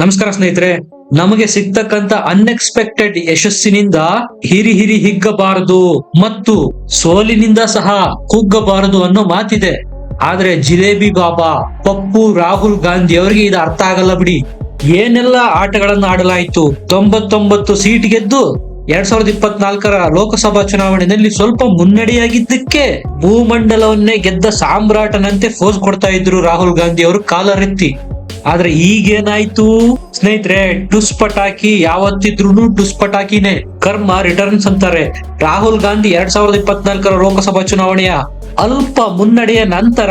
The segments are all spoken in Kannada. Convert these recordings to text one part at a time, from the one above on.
ನಮಸ್ಕಾರ ಸ್ನೇಹಿತರೆ, ನಮಗೆ ಸಿಗ್ತಕ್ಕಂತ ಅನ್ಎಕ್ಸ್ಪೆಕ್ಟೆಡ್ ಯಶಸ್ಸಿನಿಂದ ಹಿರಿ ಹಿರಿ ಹಿಗ್ಗಬಾರದು ಮತ್ತು ಸೋಲಿನಿಂದ ಸಹ ಕುಗ್ಗಬಾರದು ಅನ್ನೋ ಮಾತಿದೆ. ಆದ್ರೆ ಜಿಲೇಬಿ ಬಾಬಾ, ಪಪ್ಪು ರಾಹುಲ್ ಗಾಂಧಿ ಅವರಿಗೆ ಇದು ಅರ್ಥ ಆಗಲ್ಲ ಬಿಡಿ. ಏನೆಲ್ಲ ಆಟಗಳನ್ನ ಆಡಲಾಯಿತು? ತೊಂಬತ್ತೊಂಬತ್ತು ಸೀಟ್ ಗೆದ್ದು ಎರಡ್ ಸಾವಿರದ ಇಪ್ಪತ್ನಾಲ್ಕರ ಲೋಕಸಭಾ ಚುನಾವಣೆಯಲ್ಲಿ ಸ್ವಲ್ಪ ಮುನ್ನಡೆಯಾಗಿದ್ದಕ್ಕೆ ಭೂಮಂಡಲವನ್ನೇ ಗೆದ್ದ ಸಾಮ್ರಾಟನಂತೆ ಫೋಸ್ ಕೊಡ್ತಾ ಇದ್ರು ರಾಹುಲ್ ಗಾಂಧಿ ಅವರು ಕಾಲರೆತ್ತಿ. ಆದ್ರೆ ಈಗೇನಾಯ್ತು? ಸ್ನೇಹಿತರೆ ಟುಸ್ ಪಟಾಕಿ ಯಾವತ್ತಿದ್ರು ಟುಸ್ ಪಟಾಕಿನೇ ಕರ್ಮ ರಿಟರ್ನ್ಸ್ ಅಂತಾರೆ. ರಾಹುಲ್ ಗಾಂಧಿ ಎರಡ್ ಸಾವಿರದ ಇಪ್ಪತ್ನಾಲ್ಕರ ಲೋಕಸಭಾ ಚುನಾವಣೆಯ ಅಲ್ಪ ಮುನ್ನಡೆಯ ನಂತರ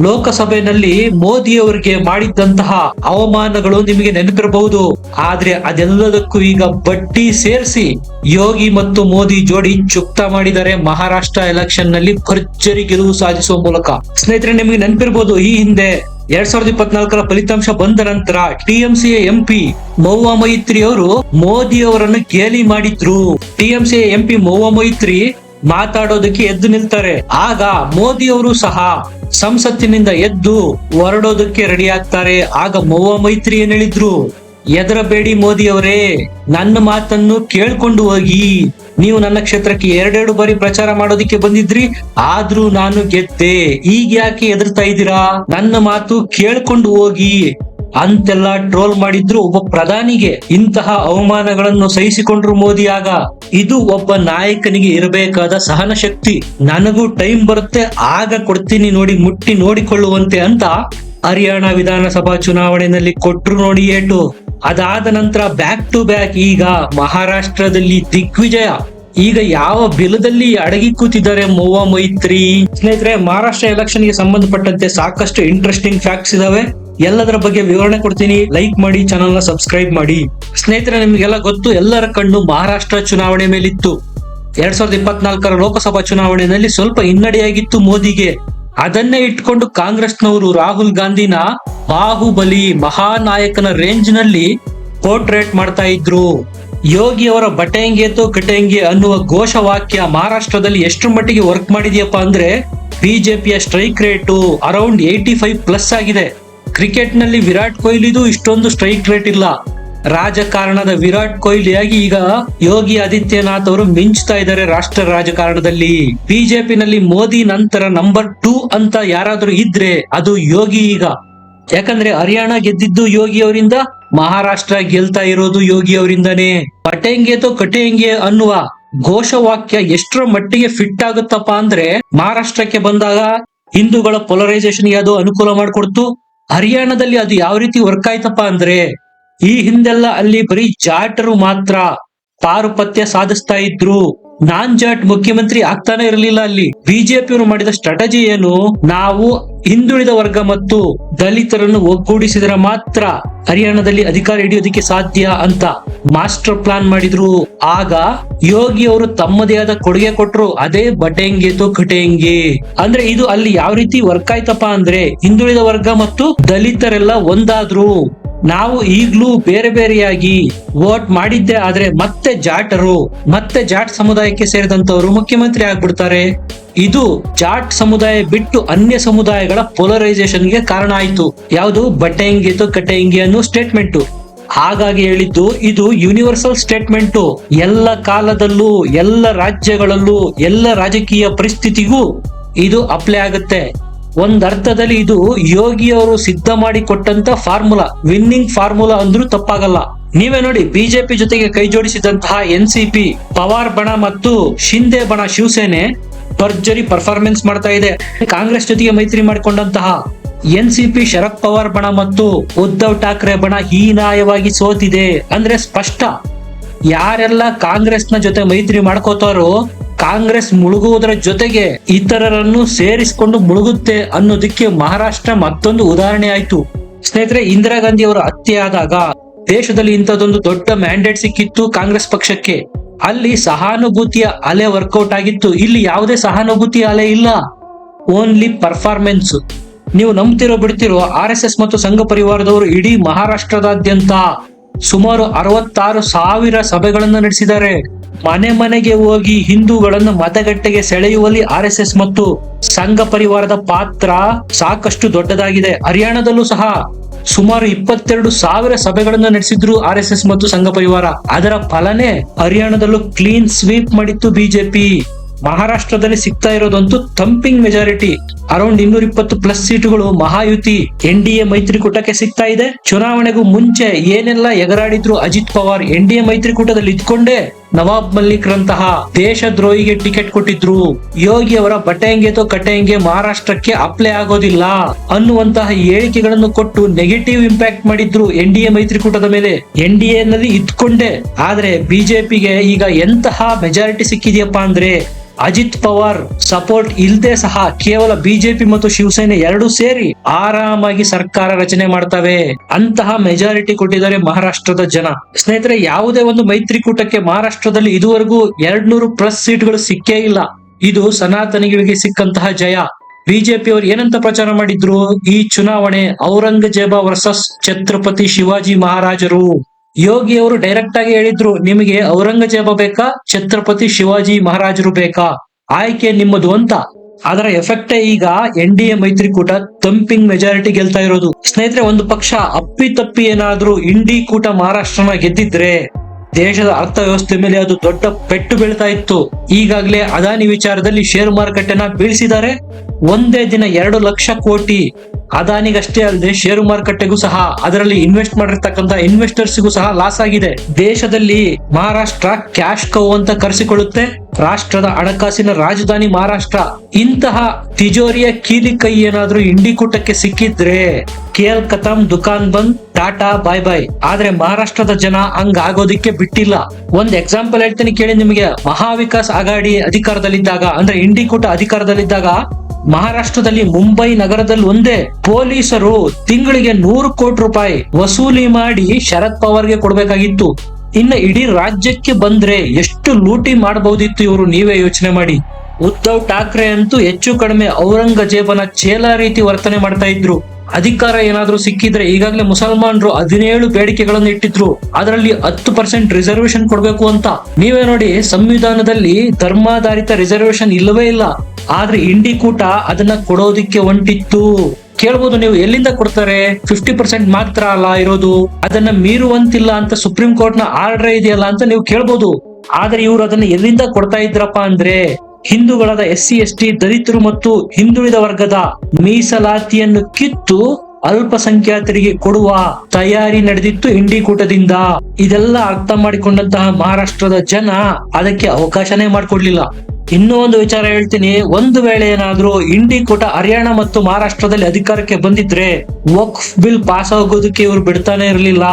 ಲೋಕಸಭೆಯಲ್ಲಿ ಮೋದಿ ಅವರಿಗೆ ಮಾಡಿದ್ದಂತಹ ಅವಮಾನಗಳು ನಿಮಗೆ ನೆನಪಿರಬಹುದು. ಆದ್ರೆ ಅದೆಲ್ಲದಕ್ಕೂ ಈಗ ಬಡ್ಡಿ ಸೇರಿಸಿ ಯೋಗಿ ಮತ್ತು ಮೋದಿ ಜೋಡಿ ಚುಕ್ತ ಮಾಡಿದರೆ ಮಹಾರಾಷ್ಟ್ರ ಎಲೆಕ್ಷನ್ನಲ್ಲಿ ಭರ್ಜರಿ ಗೆಲುವು ಸಾಧಿಸುವ ಮೂಲಕ. ಸ್ನೇಹಿತರೆ, ನಿಮಗೆ ನೆನಪಿರ್ಬೋದು ಈ ಹಿಂದೆ ಎರಡ್ ಸಾವಿರದ ಇಪ್ಪತ್ನಾಲ್ಕರ ಫಲಿತಾಂಶ ಬಂದ ನಂತರ ಟಿಎಂಸಿ ಎಂಪಿ ಮೌವಾ ಮೈತ್ರಿ ಅವರು ಮೋದಿ ಅವರನ್ನು ಗೇಲಿ ಮಾಡಿದ್ರು. ಟಿಎಂಸಿ ಎಂಪಿ ಮೌವಾ ಮೈತ್ರಿ ಮಾತಾಡೋದಕ್ಕೆ ಎದ್ದು ನಿಲ್ತಾರೆ. ಆಗ ಮೋದಿ ಅವರು ಸಹ ಸಂಸತ್ತಿನಿಂದ ಎದ್ದು ಹೊರಡೋದಕ್ಕೆ ರೆಡಿ ಆಗ್ತಾರೆ. ಆಗ ಮೌವಾ ಮೈತ್ರಿ ಏನ್ ಹೇಳಿದ್ರು? ಎದರಬೇಡಿ ಮೋದಿ ಅವರೇ ನನ್ನ ಮಾತನ್ನು ಕೇಳ್ಕೊಂಡು ಹೋಗಿ. ನೀವು ನನ್ನ ಕ್ಷೇತ್ರಕ್ಕೆ ಎರಡೆರಡು ಬಾರಿ ಪ್ರಚಾರ ಮಾಡೋದಕ್ಕೆ ಬಂದಿದ್ರಿ, ಆದ್ರೂ ನಾನು ಗೆದ್ದೆ. ಈಗ ಯಾಕೆ ಎದುರ್ತಾ ಇದ್ದೀರಾ? ನನ್ನ ಮಾತು ಕೇಳ್ಕೊಂಡು ಹೋಗಿ. ಅಂತೆಲ್ಲ ಟ್ರೋಲ್ ಮಾಡಿದ್ರು ಒಬ್ಬ ಪ್ರಧಾನಿಗೆ. ಇಂತಹ ಅವಮಾನಗಳನ್ನು ಸಹಿಸಿಕೊಂಡ್ರು ಮೋದಿ ಆಗ. ಇದು ಒಬ್ಬ ನಾಯಕನಿಗೆ ಇರಬೇಕಾದ ಸಹನ ಶಕ್ತಿ. ನನಗೂ ಟೈಮ್ ಬರುತ್ತೆ, ಆಗ ಕೊಡ್ತೀನಿ ನೋಡಿ, ಮುಟ್ಟಿ ನೋಡಿಕೊಳ್ಳುವಂತೆ ಅಂತ ಹರಿಯಾಣ ವಿಧಾನಸಭಾ ಚುನಾವಣೆಯಲ್ಲಿ ಕೊಟ್ರು ನೋಡಿ ಏಟು. ಅದಾದ ನಂತರ ಬ್ಯಾಕ್ ಟು ಬ್ಯಾಕ್ ಈಗ ಮಹಾರಾಷ್ಟ್ರದಲ್ಲಿ ದಿಗ್ವಿಜಯ. ಈಗ ಯಾವ ಬಿಲದಲ್ಲಿ ಅಡಗಿ ಕೂತಿದ್ದಾರೆ ಮೋವ ಮೈತ್ರಿ. ಸ್ನೇಹಿತರೆ, ಮಹಾರಾಷ್ಟ್ರ ಎಲೆಕ್ಷನ್ಗೆ ಸಂಬಂಧಪಟ್ಟಂತೆ ಸಾಕಷ್ಟು ಇಂಟ್ರೆಸ್ಟಿಂಗ್ ಫ್ಯಾಕ್ಟ್ಸ್ ಇದಾವೆ. ಎಲ್ಲದರ ಬಗ್ಗೆ ವಿವರಣೆ ಕೊಡ್ತೀನಿ. ಲೈಕ್ ಮಾಡಿ ಚಾನಲ್ನ ಸಬ್ಸ್ಕ್ರೈಬ್ ಮಾಡಿ. ಸ್ನೇಹಿತರೆ, ನಿಮ್ಗೆಲ್ಲ ಗೊತ್ತು, ಎಲ್ಲರ ಕಣ್ಣು ಮಹಾರಾಷ್ಟ್ರ ಚುನಾವಣೆ ಮೇಲಿತ್ತು. ಎರಡ್ ಸಾವಿರದ ಇಪ್ಪತ್ನಾಲ್ಕರ ಲೋಕಸಭಾ ಚುನಾವಣೆಯಲ್ಲಿ ಸ್ವಲ್ಪ ಹಿನ್ನಡೆಯಾಗಿತ್ತು ಮೋದಿಗೆ. ಅದನ್ನೇ ಇಟ್ಕೊಂಡು ಕಾಂಗ್ರೆಸ್ನವರು ರಾಹುಲ್ ಗಾಂಧಿನ ಬಾಹುಬಲಿ ಮಹಾನಾಯಕನ ರೇಂಜ್ನಲ್ಲಿ ಪೋರ್ಟ್ರೇಟ್ ಮಾಡ್ತಾ ಇದ್ರು. ಯೋಗಿ ಅವರ ಬಟೆಂಗೆ ತೋ ಕಟೆಂಗೆ ಅನ್ನುವ ಘೋಷವಾಕ್ಯ ಮಹಾರಾಷ್ಟ್ರದಲ್ಲಿ ಎಷ್ಟು ಮಟ್ಟಿಗೆ ವರ್ಕ್ ಮಾಡಿದ್ಯಪ್ಪ ಅಂದ್ರೆ ಬಿಜೆಪಿಯ strike rate around eighty five plus ಆಗಿದೆ. ಕ್ರಿಕೆಟ್ನಲ್ಲಿ ವಿರಾಟ್ ಕೊಹ್ಲಿದು ಇಷ್ಟೊಂದು ಸ್ಟ್ರೈಕ್ ರೇಟ್ ಇಲ್ಲ. ರಾಜಕಾರಣದ ವಿರಾಟ್ ಕೊಹ್ಲಿಯಾಗಿ ಈಗ ಯೋಗಿ ಆದಿತ್ಯನಾಥ್ ಅವರು ಮಿಂಚ್ತಾ ಇದ್ದಾರೆ ರಾಷ್ಟ್ರ ರಾಜಕಾರಣದಲ್ಲಿ. ಬಿಜೆಪಿನಲ್ಲಿ ಮೋದಿ ನಂತರ ನಂಬರ್ ಟೂ ಅಂತ ಯಾರಾದ್ರೂ ಇದ್ರೆ ಅದು ಯೋಗಿ ಈಗ. ಯಾಕಂದ್ರೆ ಹರಿಯಾಣ ಗೆದ್ದಿದ್ದು ಯೋಗಿ ಅವರಿಂದ, ಮಹಾರಾಷ್ಟ್ರ ಗೆಲ್ತಾ ಇರೋದು ಯೋಗಿ ಅವರಿಂದನೇ. ಪಟೇಂಗೆ ತೋ ಕಟೆಂಗೆ ಅನ್ನುವ ಘೋಷವಾಕ್ಯ ಎಷ್ಟರ ಮಟ್ಟಿಗೆ ಫಿಟ್ ಆಗುತ್ತಪ್ಪ ಅಂದ್ರೆ, ಮಹಾರಾಷ್ಟ್ರಕ್ಕೆ ಬಂದಾಗ ಹಿಂದೂಗಳ ಪೊಲರೈಸೇಷನ್ ಅದು ಅನುಕೂಲ ಮಾಡಿಕೊಡ್ತು. ಹರಿಯಾಣದಲ್ಲಿ ಅದು ಯಾವ ರೀತಿ ವರ್ಕ್ ಆಯ್ತಪ್ಪ ಅಂದ್ರೆ ಈ ಹಿಂದೆಲ್ಲ ಅಲ್ಲಿ ಬರೀ ಜಾಟರು ಮಾತ್ರ ಪಾರುಪತ್ಯ ಸಾಧಿಸ್ತಾ ಇದ್ರು. ನಾನ್ ಜಾಟ್ ಮುಖ್ಯಮಂತ್ರಿ ಆಗ್ತಾನೆ ಇರಲಿಲ್ಲ ಅಲ್ಲಿ. ಬಿಜೆಪಿಯವರು ಮಾಡಿದ ಸ್ಟ್ರಾಟಜಿ ಏನು? ನಾವು ಹಿಂದುಳಿದ ವರ್ಗ ಮತ್ತು ದಲಿತರನ್ನು ಒಗ್ಗೂಡಿಸಿದ್ರೆ ಮಾತ್ರ ಹರಿಯಾಣದಲ್ಲಿ ಅಧಿಕಾರ ಹಿಡಿಯೋದಕ್ಕೆ ಸಾಧ್ಯ ಅಂತ ಮಾಸ್ಟರ್ ಪ್ಲಾನ್ ಮಾಡಿದ್ರು. ಆಗ ಯೋಗಿ ಅವರು ತಮ್ಮದೇ ಆದ ಕೊಡುಗೆ ಕೊಟ್ರು. ಅದೇ ಬಟೆಂಗೆ ತೋ ಕಟೆಂಗೆ. ಅಂದ್ರೆ ಇದು ಅಲ್ಲಿ ಯಾವ ರೀತಿ ವರ್ಕ್ ಆಯ್ತಪ್ಪ ಅಂದ್ರೆ ಹಿಂದುಳಿದ ವರ್ಗ ಮತ್ತು ದಲಿತರೆಲ್ಲ ಒಂದಾದ್ರು. ನಾವು ಈಗ್ಲೂ ಬೇರೆ ಬೇರೆಯಾಗಿ ವೋಟ್ ಮಾಡಿದ್ದೆ ಆದ್ರೆ ಮತ್ತೆ ಜಾಟರು, ಮತ್ತೆ ಜಾಟ್ ಸಮುದಾಯಕ್ಕೆ ಸೇರಿದಂತವರು ಮುಖ್ಯಮಂತ್ರಿ ಆಗ್ಬಿಡ್ತಾರೆ. ಇದು ಜಾಟ್ ಸಮುದಾಯ ಬಿಟ್ಟು ಅನ್ಯ ಸಮುದಾಯಗಳ ಪೊಲರೈಸೇಷನ್ಗೆ ಕಾರಣ ಆಯ್ತು. ಯಾವುದು? ಬಟ್ಟೆ ಇಂಗಿ ಕಟ್ಟೆ ಇಂಗಿ ಅನ್ನೋ ಸ್ಟೇಟ್ಮೆಂಟ್ ಹಾಗಾಗಿ ಹೇಳಿದ್ದು ಇದು ಯೂನಿವರ್ಸಲ್ ಸ್ಟೇಟ್ಮೆಂಟ್ ಎಲ್ಲ ಕಾಲದಲ್ಲೂ, ಎಲ್ಲ ರಾಜ್ಯಗಳಲ್ಲೂ, ಎಲ್ಲ ರಾಜಕೀಯ ಪರಿಸ್ಥಿತಿಗೂ ಇದು ಅಪ್ಲೈ ಆಗುತ್ತೆ. ಒಂದ್ ಅರ್ಥದಲ್ಲಿ ಇದು ಯೋಗಿಯವರು ಸಿದ್ಧ ಮಾಡಿ ಕೊಟ್ಟಂತ ಫಾರ್ಮುಲಾ. ವಿನ್ನಿಂಗ್ ಫಾರ್ಮುಲಾ ಅಂದ್ರೂ ತಪ್ಪಾಗಲ್ಲ. ನೀವೇ ನೋಡಿ, ಬಿಜೆಪಿ ಜೊತೆಗೆ ಕೈ ಜೋಡಿಸಿದಂತಹ ಎನ್ ಸಿ ಪಿ ಪವಾರ್ ಬಣ ಮತ್ತು ಶಿಂದೆ ಬಣ ಶಿವಸೇನೆ ಭರ್ಜರಿ ಪರ್ಫಾರ್ಮೆನ್ಸ್ ಮಾಡ್ತಾ ಇದೆ. ಕಾಂಗ್ರೆಸ್ ಜೊತೆಗೆ ಮೈತ್ರಿ ಮಾಡಿಕೊಂಡಂತಹ N C P Sharad Pawar ಬಣ ಮತ್ತು ಉದ್ಧವ್ ಠಾಕ್ರೆ ಬಣ ಹೀನಾಯವಾಗಿ ಸೋತಿದೆ. ಅಂದ್ರೆ ಸ್ಪಷ್ಟ. ಯಾರೆಲ್ಲ ಕಾಂಗ್ರೆಸ್ನ ಜೊತೆ ಮೈತ್ರಿ ಮಾಡ್ಕೋತಾರೋ ಕಾಂಗ್ರೆಸ್ ಮುಳುಗುವುದರ ಜೊತೆಗೆ ಇತರರನ್ನು ಸೇರಿಸಿಕೊಂಡು ಮುಳುಗುತ್ತೆ ಅನ್ನೋದಕ್ಕೆ ಮಹಾರಾಷ್ಟ್ರ ಮತ್ತೊಂದು ಉದಾಹರಣೆ ಆಯ್ತು ಸ್ನೇಹಿತರೆ, ಇಂದಿರಾ ಗಾಂಧಿ ಅವರ ಹತ್ಯೆ ಆದಾಗ ದೇಶದಲ್ಲಿ ಇಂಥದ್ದೊಂದು ದೊಡ್ಡ ಮ್ಯಾಂಡೇಟ್ ಸಿಕ್ಕಿತ್ತು ಕಾಂಗ್ರೆಸ್ ಪಕ್ಷಕ್ಕೆ. ಅಲ್ಲಿ ಸಹಾನುಭೂತಿಯ ಅಲೆ ವರ್ಕೌಟ್ ಆಗಿತ್ತು. ಇಲ್ಲಿ ಯಾವುದೇ ಸಹಾನುಭೂತಿ ಅಲೆ ಇಲ್ಲ. Only performance. ನೀವು ನಂಬ್ತಿರೋ ಬಿಡ್ತಿರೋ ಆರ್ ಎಸ್ ಎಸ್ ಮತ್ತು ಸಂಘ ಪರಿವಾರದವರು ಇಡೀ ಮಹಾರಾಷ್ಟ್ರದಾದ್ಯಂತ ಸುಮಾರು ಅರವತ್ತಾರು ಸಾವಿರ ಸಭೆಗಳನ್ನು ನಡೆಸಿದ್ದಾರೆ. ಮನೆ ಮನೆಗೆ ಹೋಗಿ ಹಿಂದೂಗಳನ್ನು ಮತಗಟ್ಟೆಗೆ ಸೆಳೆಯುವಲ್ಲಿ ಆರ್ ಎಸ್ ಎಸ್ ಮತ್ತು ಸಂಘ ಪರಿವಾರದ ಪಾತ್ರ ಸಾಕಷ್ಟು ದೊಡ್ಡದಾಗಿದೆ. ಹರಿಯಾಣದಲ್ಲೂ ಸಹ ಸುಮಾರು ಇಪ್ಪತ್ತೆರಡು ಸಾವಿರ ಸಭೆಗಳನ್ನು ನಡೆಸಿದ್ರು ಆರ್ ಎಸ್ ಎಸ್ ಮತ್ತು ಸಂಘ ಪರಿವಾರ. ಅದರ ಫಲನೇ ಹರಿಯಾಣದಲ್ಲೂ ಕ್ಲೀನ್ ಸ್ವೀಪ್ ಮಾಡಿತ್ತು ಬಿಜೆಪಿ. ಮಹಾರಾಷ್ಟ್ರದಲ್ಲಿ ಸಿಗ್ತಾ ಇರೋದಂತೂ ತಂಪಿಂಗ್ ಮೆಜಾರಿಟಿ. ಅರೌಂಡ್ ಇನ್ನೂರ ಇಪ್ಪತ್ತು ಪ್ಲಸ್ ಸೀಟುಗಳು ಮಹಾಯುತಿ, ಎನ್ ಡಿ ಎ ಮೈತ್ರಿಕೂಟಕ್ಕೆ ಸಿಗ್ತಾ ಇದೆ. ಚುನಾವಣೆಗೂ ಮುಂಚೆ ಏನೆಲ್ಲ ಎಗರಾಡಿದ್ರು Ajit Pawar, N D A ಮೈತ್ರಿಕೂಟದಲ್ಲಿ ಇದ್ಕೊಂಡೇ ನವಾಬ್ ಮಲ್ಲಿಕ್ ರಂತಹ ದೇಶದ್ರೋಹಿಗೆ ಟಿಕೆಟ್ ಕೊಟ್ಟಿದ್ರು. ಯೋಗಿ ಅವರ ಬಟೆಂಗೆತೋ ಕಟೆಂಗೆ ಮಹಾರಾಷ್ಟ್ರಕ್ಕೆ ಅಪ್ಲೈ ಆಗೋದಿಲ್ಲ. ಅನ್ನುವಂತಹ ಹೇಳಿಕೆಗಳನ್ನು ಕೊಟ್ಟು ನೆಗೆಟಿವ್ ಇಂಪ್ಯಾಕ್ಟ್ ಮಾಡಿದ್ರು ಎನ್ ಡಿ ಎ ಮೈತ್ರಿಕೂಟದ ಮೇಲೆ. ಎನ್ ಡಿ ಎ ನಲ್ಲಿ ಇದ್ಕೊಂಡೆ. ಆದ್ರೆ ಬಿಜೆಪಿಗೆ ಈಗ ಎಂತಹ ಮೆಜಾರಿಟಿ ಸಿಕ್ಕಿದೆಯಪ್ಪ ಅಂದ್ರೆ ಅಜಿತ್ ಪವಾರ್ ಸಪೋರ್ಟ್ ಇಲ್ಲದೆ ಸಹ ಕೇವಲ ಬಿಜೆಪಿ ಮತ್ತು ಶಿವಸೇನೆ ಎರಡು ಸೇರಿ ಆರಾಮಾಗಿ ಸರ್ಕಾರ ರಚನೆ ಮಾಡ್ತವೆ. ಅಂತಹ ಮೆಜಾರಿಟಿ ಕೊಟ್ಟಿದ್ದಾರೆ ಮಹಾರಾಷ್ಟ್ರದ ಜನ. ಸ್ನೇಹಿತರೆ, ಯಾವುದೇ ಒಂದು ಮೈತ್ರಿಕೂಟಕ್ಕೆ ಮಹಾರಾಷ್ಟ್ರದಲ್ಲಿ ಇದುವರೆಗೂ ಎರಡ್ ನೂರು ಪ್ಲಸ್ ಸೀಟ್ಗಳು ಸಿಕ್ಕೇ ಇಲ್ಲ. ಇದು ಸನಾತನಿಗಳಿಗೆ ಸಿಕ್ಕಂತಹ ಜಯ. ಬಿಜೆಪಿ ಅವರು ಏನಂತ ಪ್ರಚಾರ ಮಾಡಿದ್ರು? ಈ ಚುನಾವಣೆ ಔರಂಗಜೇಬ ವರ್ಸಸ್ ಛತ್ರಪತಿ ಶಿವಾಜಿ ಮಹಾರಾಜರು. ಯೋಗಿ ಅವರು ಡೈರೆಕ್ಟ್ ಆಗಿ ಹೇಳಿದ್ರು, ನಿಮಗೆ ಔರಂಗಜೇಬ ಬೇಕಾ? ಛತ್ರಪತಿ ಶಿವಾಜಿ ಮಹಾರಾಜರು ಬೇಕಾ? ಆಯ್ಕೆ ನಿಮ್ಮದು ಅಂತ. ಅದರ ಎಫೆಕ್ಟೇ ಈಗ ಎನ್ ಡಿ ಎ ಮೈತ್ರಿಕೂಟ ತಂಪಿಂಗ್ ಮೆಜಾರಿಟಿ ಗೆಲ್ತಾ ಇರೋದು. ಸ್ನೇಹಿತರೆ, ಒಂದು ಪಕ್ಷ ಅಪ್ಪಿ ತಪ್ಪಿ ಏನಾದ್ರೂ ಇಂಡಿ ಕೂಟ ಮಹಾರಾಷ್ಟ್ರನ ಗೆದ್ದಿದ್ರೆ ದೇಶದ ಅರ್ಥವ್ಯವಸ್ಥೆ ಮೇಲೆ ಅದು ದೊಡ್ಡ ಪೆಟ್ಟು ಬೀಳ್ತಾ ಇತ್ತು. ಈಗಾಗಲೇ ಅದಾನಿ ವಿಚಾರದಲ್ಲಿ ಷೇರು ಮಾರುಕಟ್ಟೆನ ಬೀಳಿಸಿದ್ದಾರೆ. ಒಂದೇ ದಿನ ಎರಡು ಲಕ್ಷ ಕೋಟಿ ಅದಾನಿಗಷ್ಟೇ ಅಲ್ಲದೆ ಷೇರು ಮಾರುಕಟ್ಟೆಗೂ ಸಹ ಅದರಲ್ಲಿ ಇನ್ವೆಸ್ಟ್ ಮಾಡಿರ್ತಕ್ಕಂಥ ಇನ್ವೆಸ್ಟರ್ಸ್ಗೂ ಸಹ ಲಾಸ್ ಆಗಿದೆ. ದೇಶದಲ್ಲಿ ಮಹಾರಾಷ್ಟ್ರ ಕ್ಯಾಶ್ ಕೌ ಅಂತ ಕರೆಸಿಕೊಳ್ಳುತ್ತೆ. ರಾಷ್ಟ್ರದ ಹಣಕಾಸಿನ ರಾಜಧಾನಿ ಮಹಾರಾಷ್ಟ್ರ. ಇಂತಹ ತಿಜೋರಿಯ ಕೀಲಿ ಕೈ ಏನಾದ್ರೂ ಇಂಡಿಕೂಟಕ್ಕೆ ಸಿಕ್ಕಿದ್ರೆ ಕೇಲ್ ಕತಮ್ ದುಕಾನ್ ಬಂದ್, ಟಾಟಾ, ಬಾಯ್ ಬಾಯ್. ಆದ್ರೆ ಮಹಾರಾಷ್ಟ್ರದ ಜನ ಹಂಗ ಆಗೋದಿಕ್ಕೆ ಬಿಟ್ಟಿಲ್ಲ. ಒಂದ್ ಎಕ್ಸಾಂಪಲ್ ಹೇಳ್ತೀನಿ ಕೇಳಿ ನಿಮಗೆ. ಮಹಾವಿಕಾಸ್ ಅಗಾಡಿ ಅಧಿಕಾರದಲ್ಲಿದ್ದಾಗ, ಅಂದ್ರೆ ಇಂಡಿಕೂಟ ಅಧಿಕಾರದಲ್ಲಿದ್ದಾಗ ಮಹಾರಾಷ್ಟ್ರದಲ್ಲಿ ಮುಂಬೈ ನಗರದಲ್ಲಿ ಒಂದೇ ಪೊಲೀಸರು ತಿಂಗಳಿಗೆ ನೂರು ಕೋಟಿ ರೂಪಾಯಿ ವಸೂಲಿ ಮಾಡಿ ಶರದ್ ಪವಾರ್ಗೆ ಕೊಡ್ಬೇಕಾಗಿತ್ತು. ಇನ್ನು ಇಡೀ ರಾಜ್ಯಕ್ಕೆ ಬಂದ್ರೆ ಎಷ್ಟು ಲೂಟಿ ಮಾಡಬಹುದಿತ್ತು ಇವರು ನೀವೇ ಯೋಚನೆ ಮಾಡಿ. ಉದ್ಧವ್ ಠಾಕ್ರೆ ಅಂತೂ ಹೆಚ್ಚು ಕಡಿಮೆ ಔರಂಗಜೇಬನ ಚೇಲ ರೀತಿ ವರ್ತನೆ ಮಾಡ್ತಾ ಇದ್ರು. ಅಧಿಕಾರ ಏನಾದ್ರೂ ಸಿಕ್ಕಿದ್ರೆ ಈಗಾಗಲೇ ಮುಸಲ್ಮಾನರು ಹದಿನೇಳು ಬೇಡಿಕೆಗಳನ್ನು ಇಟ್ಟಿದ್ರು. ಅದರಲ್ಲಿ ಹತ್ತು ಪರ್ಸೆಂಟ್ ರಿಸರ್ವೇಶನ್ ಕೊಡ್ಬೇಕು ಅಂತ. ನೀವೇ ನೋಡಿ ಸಂವಿಧಾನದಲ್ಲಿ ಧರ್ಮಾಧಾರಿತ ರಿಸರ್ವೇಶನ್ ಇಲ್ಲವೇ ಇಲ್ಲ. ಆದ್ರೆ ಇಂಡಿ ಕೂಟ ಅದನ್ನ ಕೊಡೋದಿಕ್ಕೆ ಹೊಂಟಿತ್ತು ಕೇಳ್ಬೋದು ನೀವು ಎಲ್ಲಿಂದ ಕೊಡ್ತಾರೆ? ಫಿಫ್ಟಿ ಪರ್ಸೆಂಟ್ ಮಾತ್ರ ಅಲ್ಲ ಇರೋದು. ಅದನ್ನ ಮೀರುವಂತಿಲ್ಲ ಅಂತ ಸುಪ್ರೀಂ ಕೋರ್ಟ್ನ ಆರ್ಡರ್ ಇದೆಯಲ್ಲ ಅಂತ ನೀವು ಕೇಳ್ಬೋದು. ಆದ್ರೆ ಇವರು ಅದನ್ನ ಎಲ್ಲಿಂದ ಕೊಡ್ತಾ ಇದ್ರಪ್ಪ ಅಂದ್ರೆ ಹಿಂದೂಗಳಾದ ಎಸ್ ಸಿ ಎಸ್ ಟಿ ದಲಿತರು ಮತ್ತು ಹಿಂದುಳಿದ ವರ್ಗದ ಮೀಸಲಾತಿಯನ್ನು ಕಿತ್ತು ಅಲ್ಪಸಂಖ್ಯಾತರಿಗೆ ಕೊಡುವ ತಯಾರಿ ನಡೆದಿತ್ತು ಇಂಡಿ ಕೂಟದಿಂದ. ಇದೆಲ್ಲ ಅರ್ಥ ಮಾಡಿಕೊಂಡಂತಹ ಮಹಾರಾಷ್ಟ್ರದ ಜನ ಅದಕ್ಕೆ ಅವಕಾಶನೇ ಮಾಡಿಕೊಡ್ಲಿಲ್ಲ. ಇನ್ನೂ ಒಂದು ವಿಚಾರ ಹೇಳ್ತೀನಿ. ಒಂದು ವೇಳೆ ಏನಾದ್ರೂ ಇಂಡಿ ಕೂಟ ಹರಿಯಾಣ ಮತ್ತು ಮಹಾರಾಷ್ಟ್ರದಲ್ಲಿ ಅಧಿಕಾರಕ್ಕೆ ಬಂದಿದ್ರೆ ವಕ್ಫ್ ಬಿಲ್ ಪಾಸ್ ಆಗೋದಕ್ಕೆ ಇವ್ರು ಬಿಡ್ತಾನೆ ಇರಲಿಲ್ಲ.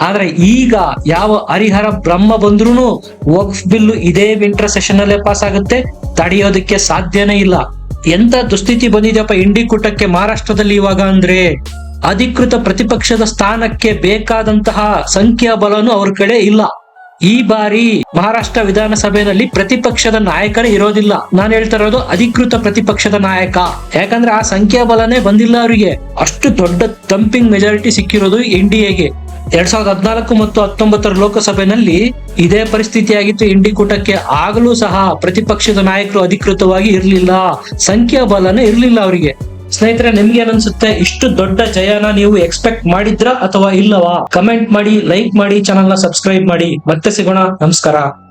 ಆದ್ರೆ ಈಗ ಯಾವ ಹರಿಹರ ಬ್ರಹ್ಮ ಬಂದ್ರು ವಕ್ಫ್ ಬಿಲ್ ಇದೇ ವಿಂಟರ್ ಸೆಷನ್ ಅಲ್ಲೇ ಪಾಸ್ ಆಗುತ್ತೆ. ತಡೆಯೋದಕ್ಕೆ ಸಾಧ್ಯನೇ ಇಲ್ಲ. ಎಂತ ದುಸ್ಥಿತಿ ಬಂದಿದೆಯಪ್ಪ ಇಂಡಿ ಕೂಟಕ್ಕೆ ಮಹಾರಾಷ್ಟ್ರದಲ್ಲಿ ಇವಾಗ ಅಂದ್ರೆ? ಅಧಿಕೃತ ಪ್ರತಿಪಕ್ಷದ ಸ್ಥಾನಕ್ಕೆ ಬೇಕಾದಂತಹ ಸಂಖ್ಯಾಬಲನು ಅವ್ರ ಕಡೆ ಇಲ್ಲ. ಈ ಬಾರಿ ಮಹಾರಾಷ್ಟ್ರ ವಿಧಾನಸಭೆಯಲ್ಲಿ ಪ್ರತಿಪಕ್ಷದ ನಾಯಕರೇ ಇರೋದಿಲ್ಲ. ನಾನು ಹೇಳ್ತಾ ಇರೋದು ಅಧಿಕೃತ ಪ್ರತಿಪಕ್ಷದ ನಾಯಕ. ಯಾಕಂದ್ರೆ ಆ ಸಂಖ್ಯಾಬಲನೇ ಬಂದಿಲ್ಲ ಅವರಿಗೆ. ಅಷ್ಟು ದೊಡ್ಡ ತಂಪಿಂಗ್ ಮೆಜಾರಿಟಿ ಸಿಕ್ಕಿರೋದು ಎನ್ ಡಿ ಎಗೆ. ಎರಡ್ ಸಾವಿರದ ಹದಿನಾಲ್ಕು ಮತ್ತು ಹತ್ತೊಂಬತ್ತರ ಲೋಕಸಭೆಯಲ್ಲಿ ಇದೇ ಪರಿಸ್ಥಿತಿಯಾಗಿತ್ತು. ಇಂಡಿ ಕೂಟಕ್ಕೆ ಆಗಲೂ ಸಹ ಪ್ರತಿಪಕ್ಷದ ನಾಯಕರು ಅಧಿಕೃತವಾಗಿ ಇರಲಿಲ್ಲ. ಸಂಖ್ಯಾಬಲನೇ ಇರಲಿಲ್ಲ ಅವರಿಗೆ. ಸ್ನೇಹಿತರೆ, ನಿಮ್ಗೆ ಏನನ್ಸುತ್ತೆ? ಇಷ್ಟು ದೊಡ್ಡ ಜಯನ ನೀವು ಎಕ್ಸ್ಪೆಕ್ಟ್ ಮಾಡಿದ್ರ ಅಥವಾ ಇಲ್ಲವಾ? ಕಮೆಂಟ್ ಮಾಡಿ, ಲೈಕ್ ಮಾಡಿ ಚಾನಲ್ನ ಸಬ್ಸ್ಕ್ರೈಬ್ ಮಾಡಿ. ಮತ್ತೆ ಸಿಗೋಣ. ನಮಸ್ಕಾರ.